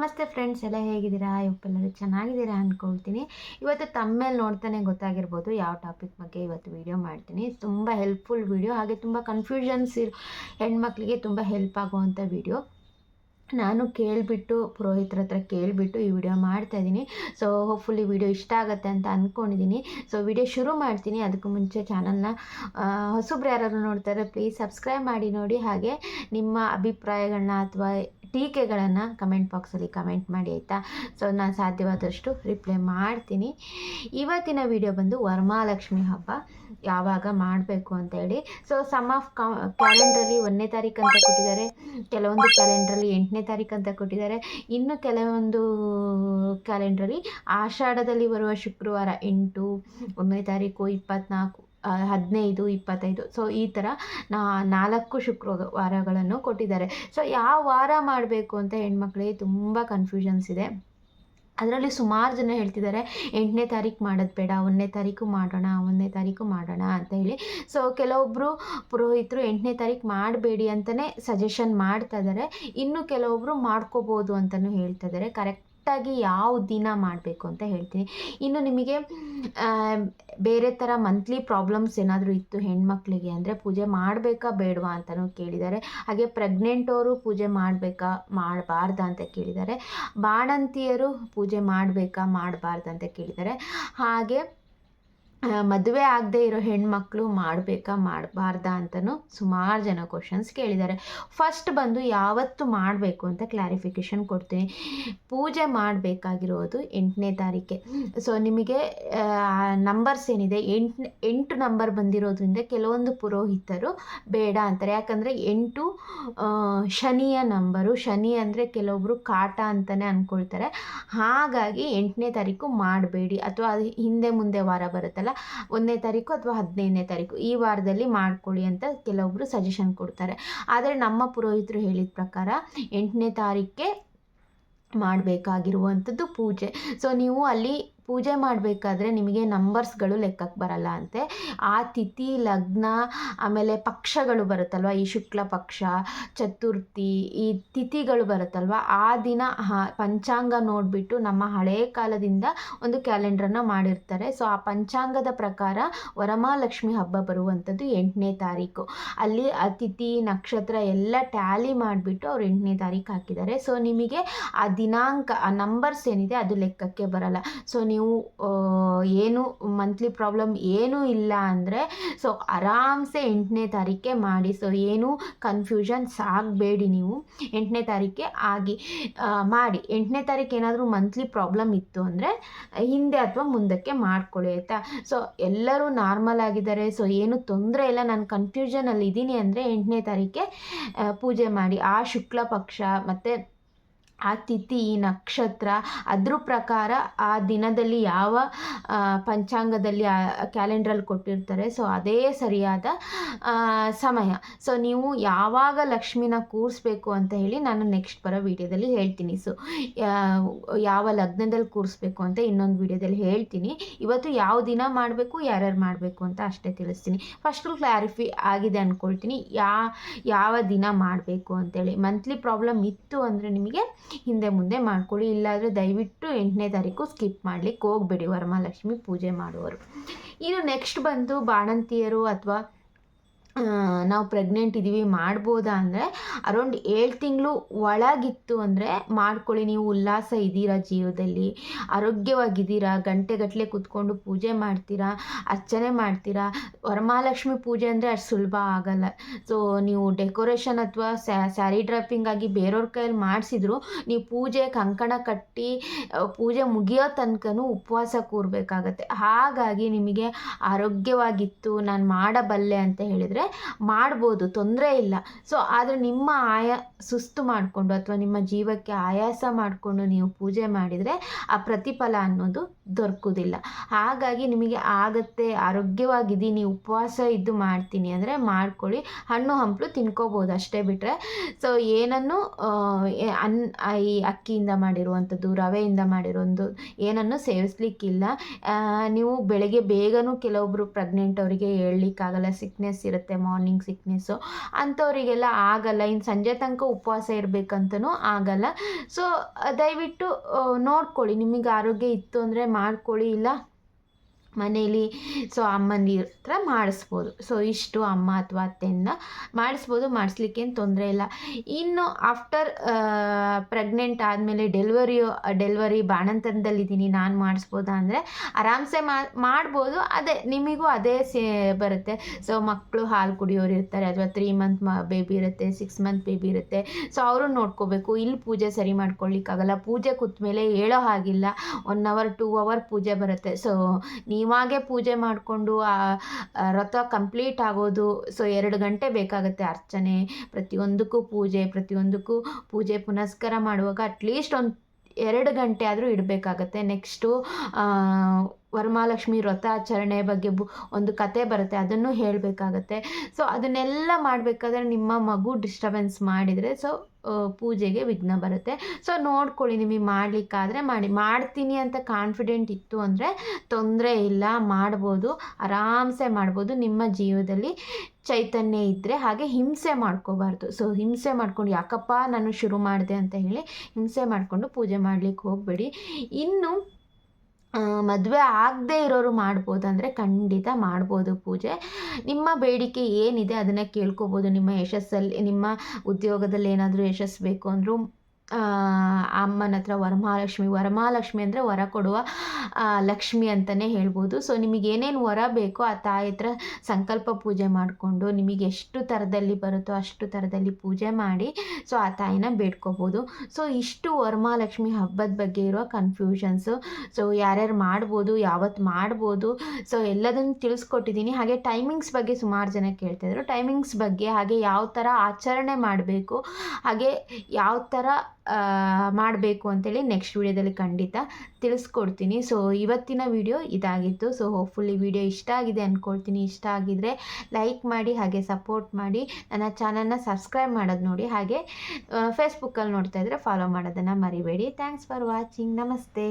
ನಮಸ್ತೆ ಫ್ರೆಂಡ್ಸ್ ಎಲ್ಲ ಹೇಗಿದ್ದೀರಾ? ಇವಪ್ಪೆಲ್ಲರೂ ಚೆನ್ನಾಗಿದ್ದೀರಾ ಅಂದ್ಕೊಳ್ತೀನಿ ಇವತ್ತು ತಮ್ಮೇಲೆ ನೋಡ್ತಾನೆ ಗೊತ್ತಾಗಿರ್ಬೋದು ಯಾವ ಟಾಪಿಕ್ ಬಗ್ಗೆ ಇವತ್ತು ವಿಡಿಯೋ ಮಾಡ್ತೀನಿ. ತುಂಬ ಹೆಲ್ಪ್ಫುಲ್ ವೀಡಿಯೋ ಹಾಗೆ ತುಂಬ ಕನ್ಫ್ಯೂಷನ್ಸ್ ಇರೋ ಹೆಣ್ಮಕ್ಳಿಗೆ ತುಂಬ ಹೆಲ್ಪ್ ಆಗುವಂಥ ವಿಡಿಯೋ ನಾನು ಕೇಳಿಬಿಟ್ಟು, ಪುರೋಹಿತ್ರ ಹತ್ರ ಕೇಳಿಬಿಟ್ಟು ಈ ವಿಡಿಯೋ ಮಾಡ್ತಾಯಿದ್ದೀನಿ ಸೊ ಹೋಪ್ಫುಲಿ ವಿಡಿಯೋ ಇಷ್ಟ ಆಗುತ್ತೆ ಅಂತ ಅಂದ್ಕೊಂಡಿದ್ದೀನಿ ಸೊ ವಿಡಿಯೋ ಶುರು ಮಾಡ್ತೀನಿ. ಅದಕ್ಕೂ ಮುಂಚೆ ಚಾನಲ್ನ ಹೊಸಬ್ರು ಯಾರಾದ್ರು ನೋಡ್ತಾರೆ ಪ್ಲೀಸ್ ಸಬ್ಸ್ಕ್ರೈಬ್ ಮಾಡಿ ನೋಡಿ. ಹಾಗೆ ನಿಮ್ಮ ಅಭಿಪ್ರಾಯಗಳನ್ನ ಅಥವಾ ಟೀಕೆಗಳನ್ನು ಕಮೆಂಟ್ ಬಾಕ್ಸಲ್ಲಿ ಕಮೆಂಟ್ ಮಾಡಿ, ಆಯಿತಾ? ಸೊ, ನಾನು ಸಾಧ್ಯವಾದಷ್ಟು ರಿಪ್ಲೈ ಮಾಡ್ತೀನಿ. ಇವತ್ತಿನ ವಿಡಿಯೋ ಬಂದು ವರಮಹಾಲಕ್ಷ್ಮಿ ಹಬ್ಬ. ಯಾವಾಗ ಮಾಡಬೇಕು ಅಂತ ಹೇಳಿ. ಸೊ ಸಮ್ ಆಫ್ ಕ್ಯಾಲೆಂಡ್ರಲ್ಲಿ ಒಂದನೇ ತಾರೀಕು ಅಂತ ಕೊಟ್ಟಿದ್ದಾರೆ. ಕೆಲವೊಂದು ಕ್ಯಾಲೆಂಡ್ರಲ್ಲಿ ಎಂಟನೇ ತಾರೀಕು ಅಂತ ಕೊಟ್ಟಿದ್ದಾರೆ. ಇನ್ನು ಕೆಲವೊಂದು ಕ್ಯಾಲೆಂಡ್ರಲ್ಲಿ ಆಷಾಢದಲ್ಲಿ ಬರುವ ಶುಕ್ರವಾರ ಎಂಟು, ಒಂದನೇ ತಾರೀಕು ಇಪ್ಪತ್ತ್ನಾಲ್ಕು ಹದಿನೈದು, ಇಪ್ಪತ್ತೈದು. ಸೊ ಈ ಥರ ನಾಲ್ಕು ಶುಕ್ರವಾರಗಳನ್ನು ಕೊಟ್ಟಿದ್ದಾರೆ. ಸೊ ಯಾವ ವಾರ ಮಾಡಬೇಕು ಅಂತ ಹೆಣ್ಮಕ್ಳಿಗೆ ತುಂಬ ಕನ್ಫ್ಯೂಷನ್ಸ್ ಇದೆ. ಅದರಲ್ಲಿ ಸುಮಾರು ಜನ ಹೇಳ್ತಿದ್ದಾರೆ, ಎಂಟನೇ ತಾರೀಕು ಮಾಡೋದು ಬೇಡ, ಒಂದನೇ ತಾರೀಕು ಮಾಡೋಣ, ಒಂದನೇ ತಾರೀಕು ಮಾಡೋಣ ಅಂತ ಹೇಳಿ. ಸೊ ಕೆಲವೊಬ್ಬರು ಪುರೋಹಿತರು ಎಂಟನೇ ತಾರೀಕು ಮಾಡಬೇಡಿ ಅಂತಲೇ ಸಜೆಷನ್ ಮಾಡ್ತಾ ಇದ್ದಾರೆ. ಇನ್ನು ಕೆಲವೊಬ್ಬರು ಮಾಡ್ಕೋಬೋದು ಅಂತಲೂ ಹೇಳ್ತಾ ಇದ್ದಾರೆ. ಕರೆಕ್ಟಾಗಿ ಯಾವ ದಿನ ಮಾಡಬೇಕು ಅಂತ ಹೇಳ್ತೀನಿ. ಇನ್ನು ನಿಮಗೆ ಬೇರೆ ಥರ ಮಂತ್ಲಿ ಪ್ರಾಬ್ಲಮ್ಸ್ ಏನಾದರೂ ಇತ್ತು ಹೆಣ್ಮಕ್ಳಿಗೆ ಅಂದರೆ ಪೂಜೆ ಮಾಡಬೇಕಾ ಬೇಡವಾ ಅಂತಲೂ ಕೇಳಿದ್ದಾರೆ. ಹಾಗೆ ಪ್ರೆಗ್ನೆಂಟ್ ಅವರು ಪೂಜೆ ಮಾಡಬೇಕಾ, ಮಾಡಬಾರ್ದಾ ಅಂತ ಕೇಳಿದ್ದಾರೆ. ಬಾಣಂತಿಯರು ಪೂಜೆ ಮಾಡಬೇಕಾ, ಮಾಡಬಾರ್ದಾ ಅಂತ ಕೇಳಿದ್ದಾರೆ. ಹಾಗೆ ಮದುವೆ ಆಗದೆ ಇರೋ ಹೆಣ್ಮಕ್ಳು ಮಾಡಬೇಕಾ, ಮಾಡಬಾರ್ದಾ ಅಂತಲೂ ಸುಮಾರು ಜನ ಕ್ವಶನ್ಸ್ ಕೇಳಿದ್ದಾರೆ. ಫಸ್ಟ್ ಬಂದು ಯಾವತ್ತು ಮಾಡಬೇಕು ಅಂತ ಕ್ಲಾರಿಫಿಕೇಷನ್ ಕೊಡ್ತೀನಿ. ಪೂಜೆ ಮಾಡಬೇಕಾಗಿರೋದು ಎಂಟನೇ ತಾರೀಕೆ. ಸೊ ನಿಮಗೆ ನಂಬರ್ಸ್ ಏನಿದೆ? ಎಂಟು ಎಂಟು ನಂಬರ್ ಬಂದಿರೋದ್ರಿಂದ ಕೆಲವೊಂದು ಪುರೋಹಿತರು ಬೇಡ ಅಂತಾರೆ. ಯಾಕಂದರೆ ಎಂಟು ಶನಿಯ ನಂಬರು ಶನಿ ಅಂದರೆ ಕೆಲವೊಬ್ಬರು ಕಾಟ ಅಂತಲೇ ಅಂದ್ಕೊಳ್ತಾರೆ ಹಾಗಾಗಿ ಎಂಟನೇ ತಾರೀಕು ಮಾಡಬೇಡಿ. ಅಥವಾ ಅದು ಹಿಂದೆ ಮುಂದೆ ವಾರ ಬರುತ್ತಲ್ಲ ಒಂದನೇ ತಾರೀಕು ಅಥವಾ ಹದಿನೈದನೇ ತಾರೀಕು, ಈ ವಾರದಲ್ಲಿ ಮಾಡ್ಕೊಳ್ಳಿ ಅಂತ ಕೆಲವೊಬ್ಬರು ಸಜೆಷನ್ ಕೊಡ್ತಾರೆ. ಆದರೆ ನಮ್ಮ ಪುರೋಹಿತರು ಹೇಳಿದ ಪ್ರಕಾರ ಎಂಟನೇ ತಾರೀಕೆ ಮಾಡಬೇಕಾಗಿರುವಂಥದ್ದು ಪೂಜೆ. ಸೊ ನೀವು ಅಲ್ಲಿ ಪೂಜೆ ಮಾಡಬೇಕಾದ್ರೆ ನಿಮಗೆ ನಂಬರ್ಸ್ಗಳು ಲೆಕ್ಕಕ್ಕೆ ಬರಲ್ಲ ಅಂತೆ. ಆ ತಿಥಿ, ಲಗ್ನ, ಆಮೇಲೆ ಪಕ್ಷಗಳು ಬರುತ್ತಲ್ವ? ಈ ಶುಕ್ಲ ಪಕ್ಷ, ಚತುರ್ಥಿ, ಈ ತಿಥಿಗಳು ಬರುತ್ತಲ್ವ? ಆ ದಿನ ಪಂಚಾಂಗ ನೋಡಿಬಿಟ್ಟು ನಮ್ಮ ಹಳೆಯ ಕಾಲದಿಂದ ಒಂದು ಕ್ಯಾಲೆಂಡ್ರನ್ನ ಮಾಡಿರ್ತಾರೆ. ಸೊ ಆ ಪಂಚಾಂಗದ ಪ್ರಕಾರ ವರಮಹಾಲಕ್ಷ್ಮಿ ಹಬ್ಬ ಬರುವಂಥದ್ದು ಎಂಟನೇ ತಾರೀಕು. ಅಲ್ಲಿ ಆ ತಿಥಿ, ನಕ್ಷತ್ರ ಎಲ್ಲ ಟ್ಯಾಲಿ ಮಾಡಿಬಿಟ್ಟು ಅವ್ರು ಎಂಟನೇ ತಾರೀಕು ಹಾಕಿದ್ದಾರೆ. ಸೊ ನಿಮಗೆ ಆ ದಿನಾಂಕ, ಆ ನಂಬರ್ಸ್ ಏನಿದೆ ಅದು ಲೆಕ್ಕಕ್ಕೆ ಬರಲ್ಲ. ಸೊ ನೀವು ಏನು ಮಂತ್ಲಿ ಪ್ರಾಬ್ಲಮ್ ಏನೂ ಇಲ್ಲ ಅಂದರೆ ಸೊ ಆರಾಮ್ಸೆ ಎಂಟನೇ ತಾರೀಕೆ ಮಾಡಿ ಸೊ ಏನು ಕನ್ಫ್ಯೂಷನ್ಸ್ ಆಗಬೇಡಿ ನೀವು. ಎಂಟನೇ ತಾರೀಕೆ ಆಗಿ ಮಾಡಿ. ಎಂಟನೇ ತಾರೀಕು ಏನಾದರೂ ಮಂತ್ಲಿ ಪ್ರಾಬ್ಲಮ್ ಇತ್ತು ಅಂದರೆ, ಹಿಂದೆ ಅಥವಾ ಮುಂದಕ್ಕೆ ಮಾಡ್ಕೊಳ್ಳಿ, ಆಯಿತಾ? ಸೊ ಎಲ್ಲರೂ ನಾರ್ಮಲ್ ಆಗಿದ್ದಾರೆ ಸೊ ಏನು ತೊಂದರೆ ಇಲ್ಲ. ನಾನು ಕನ್ಫ್ಯೂಷನಲ್ಲಿ ಇದ್ದೀನಿ ಅಂದರೆ, ಎಂಟನೇ ತಾರೀಕೆ ಪೂಜೆ ಮಾಡಿ. ಆ ಶುಕ್ಲ ಪಕ್ಷ, ಮತ್ತು ಆ ತಿಥಿ ನಕ್ಷತ್ರ ಅದ್ರ ಪ್ರಕಾರ ಆ ದಿನದಲ್ಲಿ ಯಾವ ಪಂಚಾಂಗದಲ್ಲಿ ಕ್ಯಾಲೆಂಡ್ರಲ್ಲಿ ಕೊಟ್ಟಿರ್ತಾರೆ. ಸೊ, ಅದೇ ಸರಿಯಾದ ಸಮಯ. ಸೊ, ನೀವು ಯಾವಾಗ ಲಕ್ಷ್ಮಿನ ಕೂರಿಸ್ಬೇಕು ಅಂತ ಹೇಳಿ ನಾನು ನೆಕ್ಸ್ಟ್ ಬರೋ ವಿಡಿಯೋದಲ್ಲಿ ಹೇಳ್ತೀನಿ. ಸೊ ಯಾವ ಲಗ್ನದಲ್ಲಿ ಕೂರಿಸ್ಬೇಕು ಅಂತ ಇನ್ನೊಂದು ವಿಡಿಯೋದಲ್ಲಿ ಹೇಳ್ತೀನಿ. ಇವತ್ತು ಯಾವ ದಿನ ಮಾಡಬೇಕು, ಯಾರ್ಯಾರು ಮಾಡಬೇಕು ಅಂತ ಅಷ್ಟೇ ತಿಳಿಸ್ತೀನಿ. ಫಸ್ಟು ಕ್ಲಾರಿಫೈ ಆಗಿದೆ ಅಂದ್ಕೊಳ್ತೀನಿ ಯಾ, ಯಾವ ದಿನ ಮಾಡಬೇಕು ಅಂತೇಳಿ ಮಂತ್ಲಿ ಪ್ರಾಬ್ಲಮ್ ಇತ್ತು ಅಂದರೆ ನಿಮಗೆ ಹಿಂದೆ ಮುಂದೆ ಮಾಡ್ಕೊಳ್ಳಿ, ಇಲ್ಲಾದರೆ ದಯವಿಟ್ಟು ಎಂಟನೇ ತಾರೀಕು ಸ್ಕಿಪ್ ಮಾಡಲಿಕ್ಕೆ ಹೋಗಬೇಡಿ. ವರಮಹಾಲಕ್ಷ್ಮಿ ಪೂಜೆ ಮಾಡುವರು ಇನ್ನು ನೆಕ್ಸ್ಟ್ ಬಂದು ಬಾಣಂತಿಯರು ಅಥವಾ ನಾವು ಪ್ರೆಗ್ನೆಂಟ್ ಇದ್ದೀವಿ ಮಾಡ್ಬೋದಾ ಅಂದರೆ ಅರೌಂಡ್ ಏಳು ತಿಂಗಳು ಒಳಗಿತ್ತು ಅಂದರೆ ಮಾಡ್ಕೊಳ್ಳಿ, ನೀವು ಉಲ್ಲಾಸ ಇದ್ದೀರಾ ಜೀವದಲ್ಲಿ, ಆರೋಗ್ಯವಾಗಿದ್ದೀರಾ ಗಂಟೆಗಟ್ಟಲೆ ಕೂತ್ಕೊಂಡು ಪೂಜೆ ಮಾಡ್ತೀರಾ, ಅರ್ಚನೆ ಮಾಡ್ತೀರಾ, ವರಮಹಾಲಕ್ಷ್ಮಿ ಪೂಜೆ ಅಂದರೆ ಅಷ್ಟು ಸುಲಭ ಆಗಲ್ಲ. ಸೊ ನೀವು ಡೆಕೋರೇಷನ್ ಅಥವಾ ಸ್ಯಾರಿ ಡ್ರಾಪಿಂಗ್ ಆಗಿ ಬೇರೆಯವ್ರ ಕೈಯಲ್ಲಿ ಮಾಡಿಸಿದ್ರು, ನೀವು ಪೂಜೆ ಕಂಕಣ ಕಟ್ಟಿ ಪೂಜೆ ಮುಗಿಯೋ ತನಕನೂ ಉಪವಾಸ ಕೂರಬೇಕಾಗತ್ತೆ. ಹಾಗಾಗಿ ನಿಮಗೆ ಆರೋಗ್ಯವಾಗಿತ್ತು, ನಾನು ಮಾಡಬಲ್ಲೆ ಅಂತ ಹೇಳಿದರೆ ಮಾಡ್ಬೋದು, ತೊಂದರೆ ಇಲ್ಲ. ಸೊ ಆದರೆ ನಿಮ್ಮ ಆಯಾ, ಸುಸ್ತು ಮಾಡಿಕೊಂಡು ಅಥವಾ ನಿಮ್ಮ ಜೀವಕ್ಕೆ ಆಯಾಸ ಮಾಡಿಕೊಂಡು ನೀವು ಪೂಜೆ ಮಾಡಿದರೆ ಆ ಪ್ರತಿಫಲ ಅನ್ನೋದು ದೊರಕುವುದಿಲ್ಲ ಹಾಗಾಗಿ ನಿಮಗೆ ಆಗತ್ತೆ, ಆರೋಗ್ಯವಾಗಿದ್ದೀನಿ ಉಪವಾಸ ಇದ್ದು ಮಾಡ್ತೀನಿ ಅಂದರೆ ಮಾಡ್ಕೊಳ್ಳಿ. ಹಣ್ಣು, ಹಂಪಲು ತಿನ್ಕೋಬೋದು ಅಷ್ಟೇ ಬಿಟ್ಟರೆ ಸೊ ಏನನ್ನು ಅನ್ ಈ ಅಕ್ಕಿಯಿಂದ ಮಾಡಿರುವಂಥದ್ದು, ರವೆಯಿಂದ ಮಾಡಿರೋದು ಏನನ್ನು ಸೇವಿಸ್ಲಿಕ್ಕಿಲ್ಲ. ನೀವು ಬೆಳಗ್ಗೆ ಬೇಗನೂ ಕೆಲವೊಬ್ಬರು ಪ್ರೆಗ್ನೆಂಟ್ ಅವರಿಗೆ ಹೇಳಲಿಕ್ಕಾಗಲ್ಲ ಸಿಕ್ನೆಸ್ ಇರುತ್ತೆ ಇರುತ್ತೆ ಮಾರ್ನಿಂಗ್ ಸಿಕ್ನೆಸ್ಸು ಅಂಥವರಿಗೆಲ್ಲ ಆಗಲ್ಲ ಇನ್ನು ಸಂಜೆ ತನಕ ಉಪವಾಸ ಇರಬೇಕಂತನೂ ಆಗಲ್ಲ. ಸೊ ದಯವಿಟ್ಟು ನೋಡ್ಕೊಳ್ಳಿ, ನಿಮಗೆ ಆರೋಗ್ಯ ಇತ್ತು ಅಂದರೆ ಮಾಡ್ಕೊಳ್ಳಿ, ಇಲ್ಲ? ಮನೇಲಿ ಸೊ ಅಮ್ಮಂದಿರ ಹತ್ರ ಮಾಡಿಸ್ಬೋದು. ಸೊ ಇಷ್ಟು ಅಮ್ಮ ಅಥವಾ ಅತ್ತೆಯಿಂದ ಮಾಡಿಸ್ಬೋದು ಮಾಡಿಸ್ಲಿಕ್ಕೇನು ತೊಂದರೆ ಇಲ್ಲ. ಇನ್ನು ಆಫ್ಟರ್ ಪ್ರೆಗ್ನೆಂಟ್ ಆದಮೇಲೆ ಡೆಲಿವರಿ ಡೆಲಿವರಿ ಬಾಣಂತನದಲ್ಲಿದ್ದೀನಿ, ನಾನು ಮಾಡಿಸ್ಬೋದಾ ಅಂದರೆ ಆರಾಮ್ಸೆ ಮಾಡ್ಬೋದು. ಅದೇ, ನಿಮಗೂ ಅದೇ ಸೇ, ಬರುತ್ತೆ. ಸೊ ಮಕ್ಕಳು ಹಾಲು ಕುಡಿಯೋರು ಇರ್ತಾರೆ, ಅಥವಾ ತ್ರೀ ಮಂತ್ ಮ ಬೇಬಿ ಇರುತ್ತೆ ಸಿಕ್ಸ್ ಮಂತ್ ಬೇಬಿ ಇರುತ್ತೆ. ಸೊ ಅವರು ನೋಡ್ಕೋಬೇಕು, ಇಲ್ಲಿ ಪೂಜೆ ಸರಿ ಮಾಡ್ಕೊಳ್ಲಿಕ್ಕಾಗಲ್ಲ. ಪೂಜೆ ಕೂತ್ಮೇಲೆ ಹೇಳೋ ಹಾಗಿಲ್ಲ. ಒನ್ ಅವರ್ ಟೂ ಅವರ್ ಪೂಜೆ ಬರುತ್ತೆ. ಸೊ ನೀವಾಗೆ ಪೂಜೆ ಮಾಡಿಕೊಂಡು, ಆ ರಥ ಕಂಪ್ಲೀಟ್ ಆಗೋದು ಸೊ ಎರಡು ಗಂಟೆ ಬೇಕಾಗುತ್ತೆ ಅರ್ಚನೆ. ಪ್ರತಿಯೊಂದಕ್ಕೂ ಪೂಜೆ ಪ್ರತಿಯೊಂದಕ್ಕೂ ಪೂಜೆ ಪುನಸ್ಕಾರ ಮಾಡುವಾಗ ಅಟ್ಲೀಸ್ಟ್ ಒಂದು ಎರಡು ಗಂಟೆ ಆದರೂ ಇಡಬೇಕಾಗತ್ತೆ. ನೆಕ್ಸ್ಟು ವರಮಹಾಲಕ್ಷ್ಮಿ ವ್ರತಾಚರಣೆ ಬಗ್ಗೆ ಬು, ಒಂದು ಕತೆ ಬರುತ್ತೆ. ಅದನ್ನು ಹೇಳಬೇಕಾಗತ್ತೆ. ಸೊ ಅದನ್ನೆಲ್ಲ ಮಾಡಬೇಕಾದ್ರೆ ನಿಮ್ಮ ಮಗು ಡಿಸ್ಟರ್ಬೆನ್ಸ್ ಮಾಡಿದರೆ ಸೊ ಪೂಜೆಗೆ ವಿಘ್ನ ಬರುತ್ತೆ. ಸೊ ನೋಡ್ಕೊಳ್ಳಿ, ನಿಮಗೆ ಮಾಡಲಿಕ್ಕಾದರೆ ಮಾಡಿ. ಮಾಡ್ತೀನಿ ಅಂತ ಕಾನ್ಫಿಡೆಂಟ್ ಇತ್ತು ಅಂದರೆ ತೊಂದರೆ ಇಲ್ಲ, ಮಾಡ್ಬೋದು, ಆರಾಮ್ಸೆ ಮಾಡ್ಬೋದು ನಿಮ್ಮ ಜೀವದಲ್ಲಿ. ಚೈತನ್ಯ ಇದ್ದರೆ ಹಾಗೆ ಹಿಂಸೆ ಮಾಡ್ಕೋಬಾರ್ದು. ಸೊ ಹಿಂಸೆ ಮಾಡ್ಕೊಂಡು ಯಾಕಪ್ಪ ನಾನು ಶುರು ಮಾಡಿದೆ ಅಂತ ಹೇಳಿ ಹಿಂಸೆ ಮಾಡಿಕೊಂಡು ಪೂಜೆ ಮಾಡಲಿಕ್ಕೆ ಹೋಗಬೇಡಿ. ಇನ್ನು ಮದುವೆ ಆಗದೇ ಇರೋರು ಮಾಡ್ಬೋದು ಅಂದರೆ ಖಂಡಿತ ಮಾಡ್ಬೋದು ಪೂಜೆ. ನಿಮ್ಮ ಬೇಡಿಕೆ ಏನಿದೆ ಅದನ್ನು ಕೇಳ್ಕೊಬೋದು. ನಿಮ್ಮ ಯಶಸ್ಸಲ್ಲಿ, ನಿಮ್ಮ ಉದ್ಯೋಗದಲ್ಲಿ ಏನಾದರೂ ಯಶಸ್ಸು ಬೇಕು ಅಂದರೂ ಅಮ್ಮನ ಹತ್ರ ವರಮಹಾಲಕ್ಷ್ಮಿ ವರಮಹಾಲಕ್ಷ್ಮಿ ಅಂದರೆ ವರ ಕೊಡುವ ಲಕ್ಷ್ಮಿ ಅಂತಲೇ ಹೇಳ್ಬೋದು. ಸೊ ನಿಮಗೆ ಏನೇನು ವರ ಬೇಕೋ ಆ ತಾಯಿ ಹತ್ರ ಸಂಕಲ್ಪ ಪೂಜೆ ಮಾಡಿಕೊಂಡು ನಿಮಗೆ ಎಷ್ಟು ಥರದಲ್ಲಿ ಬರುತ್ತೋ ಅಷ್ಟು ಥರದಲ್ಲಿ ಪೂಜೆ ಮಾಡಿ ಸೊ ಆ ತಾಯಿನ ಬೇಡ್ಕೋಬೋದು. ಸೊ ಇಷ್ಟು ವರಮಹಾಲಕ್ಷ್ಮಿ ಹಬ್ಬದ ಬಗ್ಗೆ ಇರುವ ಕನ್ಫ್ಯೂಷನ್ಸು ಸೊ ಯಾರ್ಯಾರು ಮಾಡ್ಬೋದು ಯಾವತ್ತು ಮಾಡ್ಬೋದು ಸೊ ಎಲ್ಲದನ್ನು ತಿಳಿಸ್ಕೊಟ್ಟಿದ್ದೀನಿ. ಹಾಗೆ ಟೈಮಿಂಗ್ಸ್ ಬಗ್ಗೆ ಸುಮಾರು ಜನ ಕೇಳ್ತಾಯಿದ್ರು ಟೈಮಿಂಗ್ಸ್ ಬಗ್ಗೆ ಹಾಗೆ ಯಾವ ಥರ ಆಚರಣೆ ಮಾಡಬೇಕು, ಹಾಗೆ ಯಾವ ಥರ ಮಾಡಬೇಕು ಅಂತೇಳಿ ನೆಕ್ಸ್ಟ್ ವಿಡಿಯೋದಲ್ಲಿ ಖಂಡಿತ ತಿಳಿಸ್ಕೊಡ್ತೀನಿ. ಸೊ ಇವತ್ತಿನ ವಿಡಿಯೋ ಇದಾಗಿತ್ತು. ಸೊ ಹೋಪ್ಫುಲ್ಲಿ ವಿಡಿಯೋ ಇಷ್ಟ ಆಗಿದೆ ಅಂದ್ಕೊಳ್ತೀನಿ ಇಷ್ಟ ಆಗಿದ್ದರೆ ಲೈಕ್ ಮಾಡಿ, ಹಾಗೆ ಸಪೋರ್ಟ್ ಮಾಡಿ, ನನ್ನ ಚಾನಲ್ನ ಸಬ್ಸ್ಕ್ರೈಬ್ ಮಾಡೋದು ನೋಡಿ, ಹಾಗೆ ಫೇಸ್ಬುಕ್ಕಲ್ಲಿ ನೋಡ್ತಾ ಇದ್ದರೆ ಫಾಲೋ ಮಾಡೋದನ್ನು ಮರಿಬೇಡಿ. ಥ್ಯಾಂಕ್ಸ್ ಫಾರ್ ವಾಚಿಂಗ್ ನಮಸ್ತೆ.